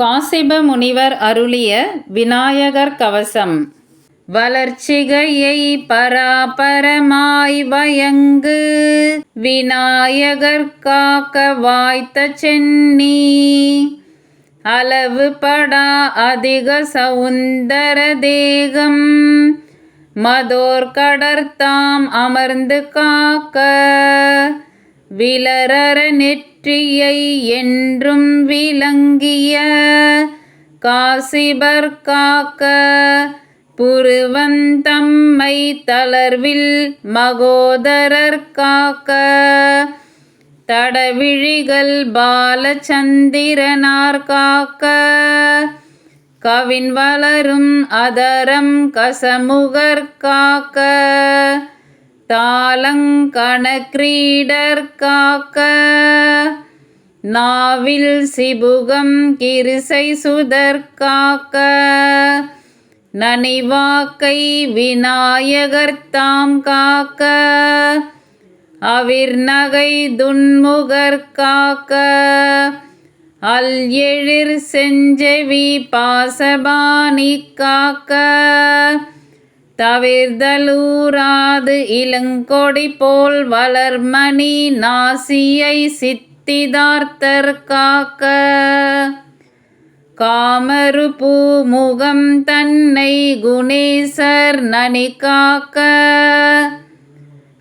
காசிப முனிவர் அருளிய விநாயகர் கவசம். வளர்ச்சிகையை பராபரமாய் வயங்கு விநாயகர் காக்க வாய்த்த சென்னி. அளவு படா அதிக சவுந்தர தேகம் மதோர் கடர்த்தாம் அமர்ந்து காக்க. விலரர நெற்றியை என்றும் விளங்கிய காசிபர் காக்க புருவந்தம்மை தளர்வில் மகோதரர் காக்க. தடவிழிகள் பாலச்சந்திரனார் காக்க. கவின் வளரும் அதரம் கசமுகர் காக்க. தாளங்கண கிரீடர் காக்க. நாவில் சிபுகம் கிரிசை சுதர் காக்க. நனிவாக்கை விநாயகர் தாம் காக்க. அவிர் நகை துன்முகர் காக்க. அல் எழிர் செஞ்செவி பாசபாணி காக்க. தவிர்தலூராது இளங்கொடி போல் வளர்மணி நாசியை சித்திதார்த்தர் காக்க. காமரு பூமுகம் தன்னை குணேசர் நனி காக்க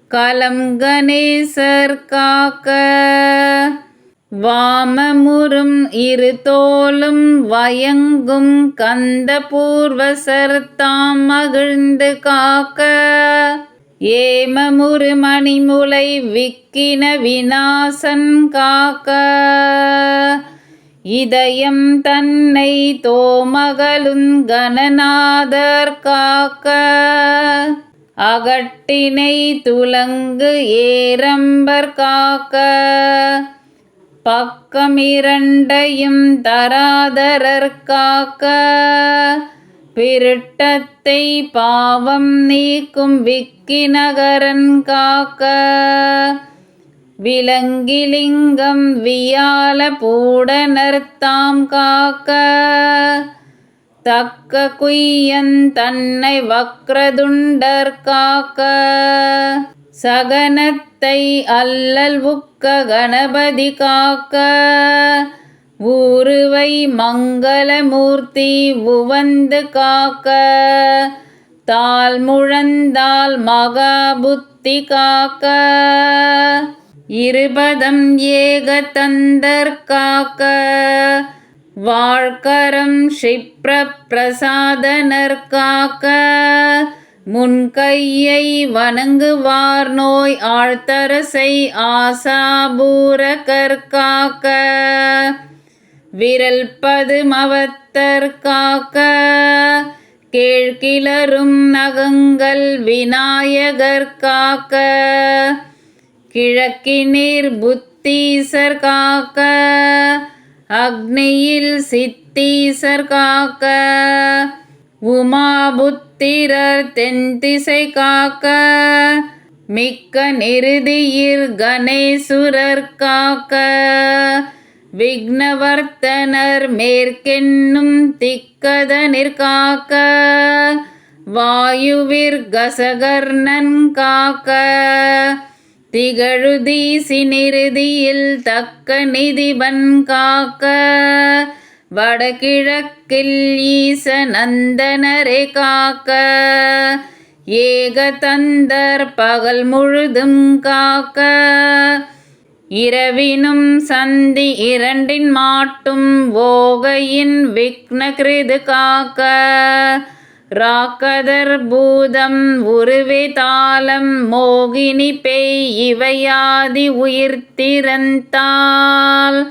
கலம் கணேசர் காக்க. வாமமுறும் இரு தோலும் வயங்கும் கந்த பூர்வசர்தாம் மகிழ்ந்து காக்க. ஏமமுறு மணிமுலை விக்கின விநாசன் காக்க. இதயம் தன்னை தோமகளும் கணநாதர் காக்க. அகட்டினை துலங்கு ஏரம்பர் காக்க. பக்கமிரண்டையும் தராதரர் காக்க பிருட்டத்தை பாவம் நீக்கும் விக்கினகரன் காக்க. விலங்கிலிங்கம் வியால பூடனர்த்தாம் காக்க. தக்க குய்யன் தன்னை வக்ரதுண்டர் காக்க. சகனத்தை அல்லல் உக்க கணபதி காக்க. ஊருவை மங்களமூர்த்தி உவந்து காக்க. தால் முழந்தால் மகாபுத்தி காக்க. இருபதம் ஏக காக்க. வாழ்கரம் ஷிப்ர பிரசாதனர் காக்க. முன்கையை வணங்குவார் நோய் ஆழ்த்தரசை ஆசாபூர கற்காக்க. விரல் பதுமவத்தர் காக்க. கேழ்கிளரும் நகங்கள் விநாயகர் காக்க. கிழக்கினீர் புத்தீசர் காக்க. அக்னியில் சித்தீசர் காக்க. உமாபுத்திரர் தென்திசை காக்க மிக்க நிருதியிர் கணேசுரர் காக்க. விக்னவர்த்தனர் மேற்கென்னும் திக்கதனிற் காக்க வாயுவிற் கசகர்ணன் காக்க. திகழுதீசி நிருதியில் தக்க நிதிபன் காக்க. வடகிழக்கில் ஈச நந்தனரை காக்க ஏகதந்தர் பகல் முழுதும் காக்க. இரவினும் சந்தி இரண்டின் மாட்டும் ஓகையின் விக்னகிருது காக்க. ராக்கதர் பூதம் உருவே தாளம் மோகினி பெய் இவையாதி உயிர்த்திறந்தாள்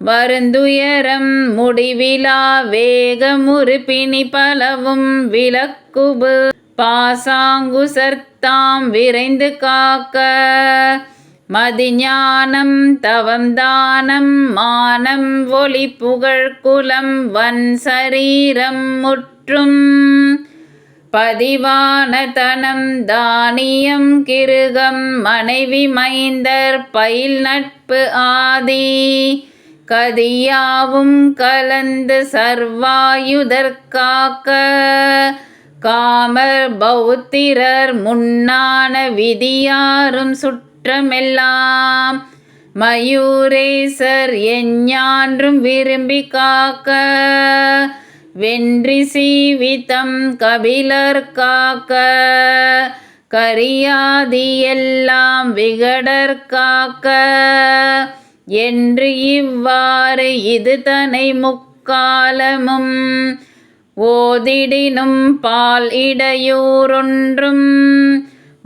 வருந்துயரம் முடிவிலா வேகமுறு பிணி பலவும் விளக்குபு பாசாங்குசர்த்தாம் விரைந்து காக்க. மதிஞானம் தவம் தானம் மானம் ஒளி புகழ் குலம் வன் சரீரம் முற்றும். பதிவான தனம் தானியம் கிருகம் மனைவி மைந்தர் பயில் நட்பு ஆதி. கதியாவும் கலந்து சர்வாயுதற்காக்க காமர் பௌத்திரர் முன்னான விதியாரும் சுற்றமெல்லாம் மயூரேசர் எஞ்ஞான்றும் விரும்பி காக்க வென்றி சீவிதம் கபிலர் காக்க கரியாதி எல்லாம் விகடர் காக்க. என்று இவ்வாறு இது தனை முக்காலமும் ஓதிடினும் பால் இடையூறொன்றும்.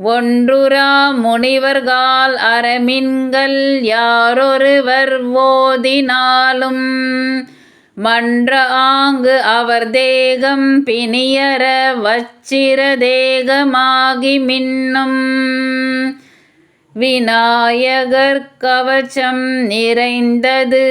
ஒன்றுரா முனிவர்கால் அறமின்கள் யாரொருவர் ஓதினாலும். மன்ற ஆங்கு அவர் தேகம் பிணியர வச்சிர தேகமாகி மின்னும். விநாயகர் கவச்சம் நிறைந்தது.